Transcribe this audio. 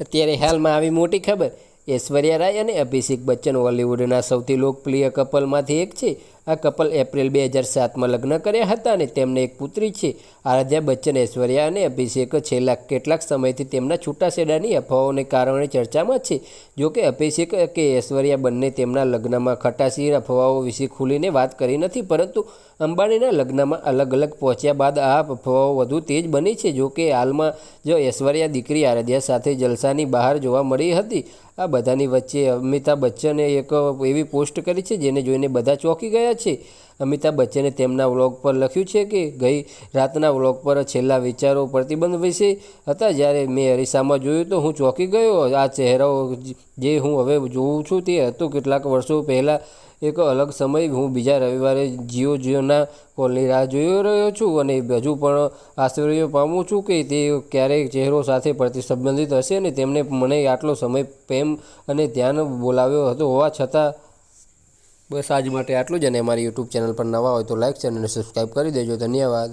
અત્યારે હાલમાં આવી મોટી ખબર. ઐશ્વર્યા રાય અને અભિષેક બચ્ચન હોલિવૂડના સૌથી લોકપ્રિય કપલમાંથી એક છે. આ કપલ એપ્રિલ બે હજાર સાતમાં લગ્ન કર્યા હતા અને તેમને એક પુત્રી છે. આરાધ્યા બચ્ચન, ઐશ્વર્યા અને અભિષેક છેલ્લા કેટલાક સમયથી તેમના છૂટાછેડાની અફવાઓને કારણે ચર્ચામાં છે. જોકે અભિષેક કે ઐશ્વર્યા બંને તેમના લગ્નમાં ખટાશી અફવાઓ વિશે ખુલીને વાત કરી નથી, પરંતુ અંબાણીના લગ્નમાં અલગ અલગ પહોંચ્યા બાદ આ અફવાઓ વધુ તેજ બની છે. જોકે હાલમાં જો ઐશ્વર્યા દીકરી આરાધ્યા સાથે જલસાની બહાર જોવા મળી હતી, આ બધાની વચ્ચે અમિતાભ બચ્ચને એક એવી પોસ્ટ કરી છે, જેને જોઈને બધા ચોંકી ગયા છે. અમિતાભ બચ્ચને તેમના વ્લોગ પર લખ્યું છે કે ગઈ રાતના વ્લોગ પર છેલ્લા વિચારો પ્રતિબંધ વિશે હતા. જ્યારે મેં અરીસામાં જોયું તો હું ચોંકી ગયો. આ ચહેરાઓ જે હું હવે જોઉં છું તે હતું. કેટલાક વર્ષો પહેલાં એક અલગ સમય હું બીજા રવિવારે જીઓ જીઓના કોલની રાહ જોઈ રહ્યો છું અને હજુ પણ આશ્ચર્ય પામું છું કે તે ક્યારેય ચહેરો સાથે પ્રતિસંબંધિત હશે અને તેમને મને આટલો સમય, પ્રેમ અને ધ્યાન બોલાવ્યો હતો. હોવા છતાં બસ આજ માટે આટલું જ અને અમારી યુટ્યુબ ચેનલ પર નવા હોય તો લાઇક ચેનલને સબસ્ક્રાઈબ કરી દેજો. ધન્યવાદ.